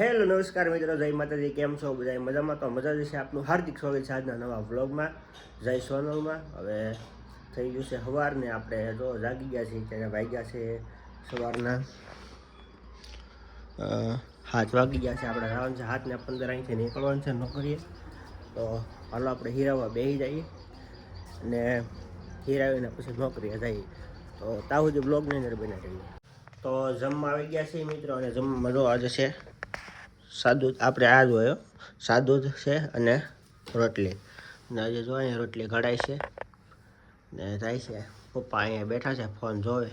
Hello, નમસ્કાર મિત્રો, જય માતાજી, કેમ છો? બધા મજામાં? તો મજા જશે આપનું. હાર્દિક સ્વાગત છે આજના નવા વ્લોગમાં. જય સોનલમાં. હવે થઈ ગયું છે સવારને આપણે જો જાગી ગયા છીએ ત્યારે વાગ્યા છે સવારના. હાથ વાગી ગયા છે આપણે, રાવણ છે, હાથને પંદર અહીંથી નીકળવાનું છે નોકરીએ. તો હાલો આપણે હીરાવા બેસી જઈએ અને હીરાવીને પછી નોકરીએ જઈએ. તો તાવ જે બ્લોગની અંદર બના રહીએ તો જમવા આવી ગયા છે મિત્રો, અને જમવા જો આજે છે સાદું આપણે આ જ હોય હો. સાદું છે અને રોટલી. ને આજે જો અહીંયા રોટલી ઘડાય છે. ને થાય છે. પપ્પા અહીંયા બેઠા છે, ફોન જોવે.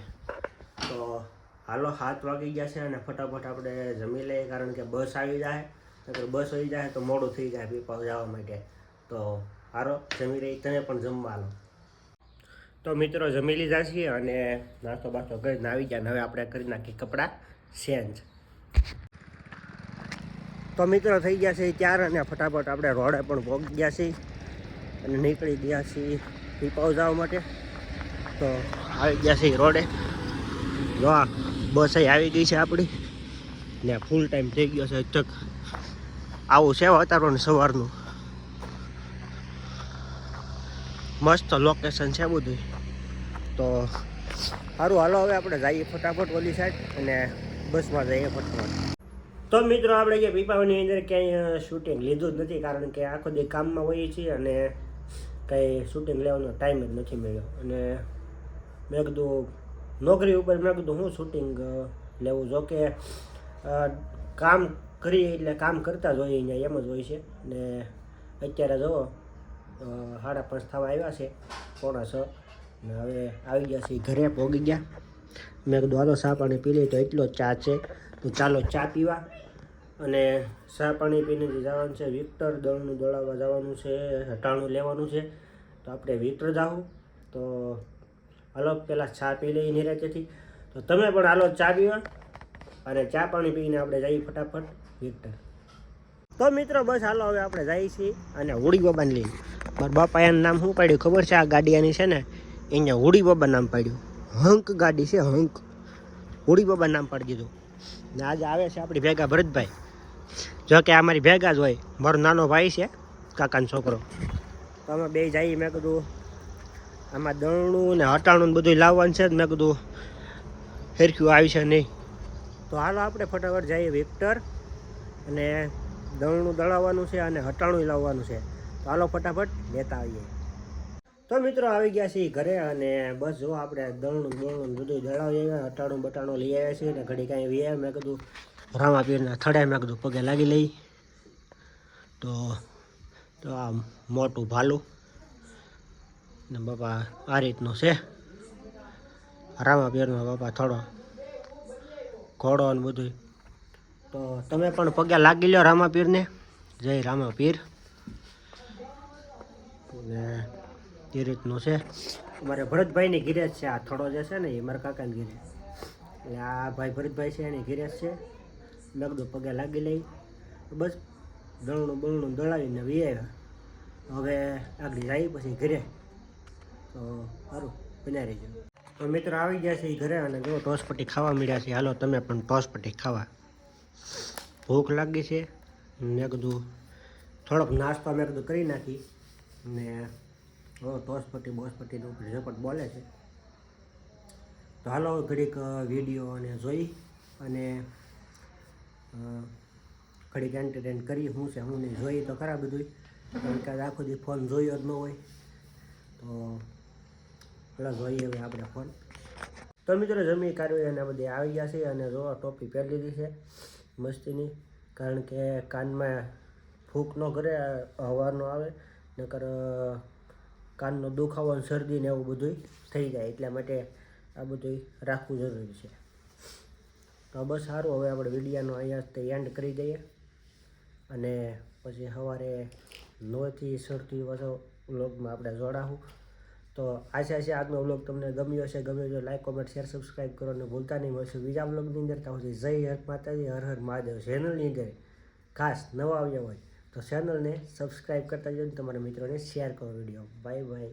તો હાલો હાથ વાગી ગયા છે અને ફટાફટ આપણે જમી લઈએ, કારણ કે બસ આવી જાય. નકર બસ આવી જાય તો મોડું થઈ જાય પીપા જવા માટે. તો હારો જમી રહી તને પણ જમવા લો તો મિત્રો, જમી લીધા છીએ અને નાસ્તો બાસ્તો કરી આવી ગયા. હવે આપણે કરી નાખીએ કપડાં. ચેન્જ તો મિત્રો થઈ ગયા છે ચાર અને ફટાફટ આપણે રોડે પણ પહોંચી ગયા છીએ અને નીકળી ગયા છીએ પીપાવ જવા માટે. તો આવી ગયા છીએ રોડે. જો બસ અહીં આવી ગઈ છે આપણી. ને ફૂલ ટાઈમ થઈ ગયો છે ચક આવું છે વાતાવરણ સવારનું. મસ્ત લોકેશન છે બધું તો સારું હાલો હવે આપણે જઈએ ફટાફટ ઓલી સાઈડ અને બસમાં જઈએ ફટાફટ. તો મિત્રો, આપણે કે પીપાવાની અંદર ક્યાંય શૂટિંગ લીધું જ નથી, કારણ કે આખો દી કામમાં હોઈએ છીએ અને કંઈ શૂટિંગ લેવાનો ટાઈમ જ નથી મળ્યો. અને મેં કીધું, નોકરી ઉપર મેં કીધું, હું શૂટિંગ લેવું? જો કે કામ કરીએ એટલે કામ કરતા જ હોઈએ અહીંયા, એમ જ હોય છે. ને અત્યારે જુઓ સાડા પાંચ થવા આવ્યા છે, પોણા છ. ને હવે આવી ગયા છે ઘરે પહોંચી ગયા. મેં કીધું, હાલો, ચા પાણી પી લઈએ. તો એટલો જ ચા છે. તો ચાલો ચા પીવા. અને ચા પાણી પીને જે જવાનું છે, વિક્ટર દળનું દોડાવવા જવાનું છે, હટાણું લેવાનું છે. તો આપણે વિક્ટર જાવું તો હાલો પહેલાં ચા પી લઈએ નિરાચેથી તો તમે પણ હાલો ચા પીવા. અને ચા પાણી પીને આપણે જઈએ ફટાફટ વિક્ટર. તો મિત્રો, બસ હાલો, હવે આપણે જઈએ છીએ અને હોળી બાબાને લઈને. મારા બાપા એનું નામ શું પાડ્યું ખબર છે? આ ગાડીયાની છે ને અહીંયા હોળી બાબા નામ પાડ્યું. હંક ગાડી છે, હંક. હોળી બાબા નામ પાડી દીધું. ને આજે આવે છે આપણી ભેગા ભરતભાઈ. જો કે આ ભેગા જ હોય. મારો નાનો ભાઈ છે, કાકાનો છોકરો. તો અમે બે જઈએ, મેં કીધું આમાં દણું ને હટાણું બધું લાવવાનું છે મેં કીધું હેરખ્યું આવી છે નહીં. તો હાલો આપણે ફટાફટ જઈએ વિક્ટર અને દણું દળાવવાનું છે અને હટાણું લાવવાનું છે. તો હાલો ફટાફટ લેતા આવીએ. તો મિત્રો આવી ગયા છીએ ઘરે અને બસ જો આપણે દળણું બળણું બધું દળાવી આવ્યા હટાણું બટાણું લઈ આવ્યા છીએ ને ઘડી કાંઈ વી આવ્યા. મેં કીધું રામાપીરના થડે મેં કીધું પગે લાગી લઈ. તો તો આ મોટું ભાલું ને બાપા આ રીતનું છે. રામાપીરનો બાપા થોડો ઘોડો ને બધું તો તમે પણ પગે લાગી લો રામાપીરને જય રામાપીર ને એ રીતનું છે. મારે ભરતભાઈની ગિરેજ છે, આ થોડો જે છે ને એ મારા કાકાની ગિરેજ એટલે આ ભાઈ ભરતભાઈ છે, એની ગિરેજ છે. લગડો પગે લાગી લઈ. બસ દળણું બળણું દળાવીને વી હવે આગળ જાય, પછી ઘરે. તો સારું બન્યા રહીજો. તો મિત્રો આવી ગયા છે એ ઘરે અને જો ટોસપટ્ટી ખાવા મળ્યા છે. હાલો, તમે પણ ટોસપટ્ટી ખાવા. ભૂખ લાગી છે. મેં કીધું થોડોક નાસ્તો મેં કીધું કરી નાખી. ને હવે ટોસપટ્ટી બોસપટ્ટીનું ઝપટ બોલે છે. તો હાલો ઘડીક વીડિયો અને જોઈ અને ઘડીક એન્ટરટેન કરી શું છે, હું નહીં જોઈ તો ખરા બધું કારણ કે આખો દી ફોન જોયો જ ન હોય. તો પેલા જોઈએ હવે આપણે ફોન તો મિત્રો જમી કાઢવી અને બધી આવી ગયા છે અને જો ટોપી પહેરી લીધી છે મસ્તીની. કારણ કે કાનમાં ફૂંક ન કરે હવાનો આવે, નકર કાનનો દુખાવો અને શરદી ને એવું બધું થઈ જાય, એટલા માટે આ બધું રાખવું જરૂરી છે. તો બસ સારું, હવે આપણે વિડીયાનો અહીંયા એન્ડ કરી દઈએ. અને પછી સવારે નોથી સરથી વધુ વ્લોગમાં આપણે જોડાવું તો આશા છે આજનો વ્લોગ તમને ગમ્યો હશે, ગમ્યો તો લાઈક કોમેન્ટ શેર સબસ્ક્રાઈબ કરવાનું ભૂલતા નહીં, મળશે બીજા વ્લોગની અંદર. ત્યાં સુધી જય હર માતાજી, હર હર મહાદેવ ચેનલની અંદર. ખાસ નવા આવ્યા હોય તો ચેનલને સબસ્ક્રાઈબ કરતા જજો તમારા મિત્રોને શેર કરો વીડિયો. Bye bye.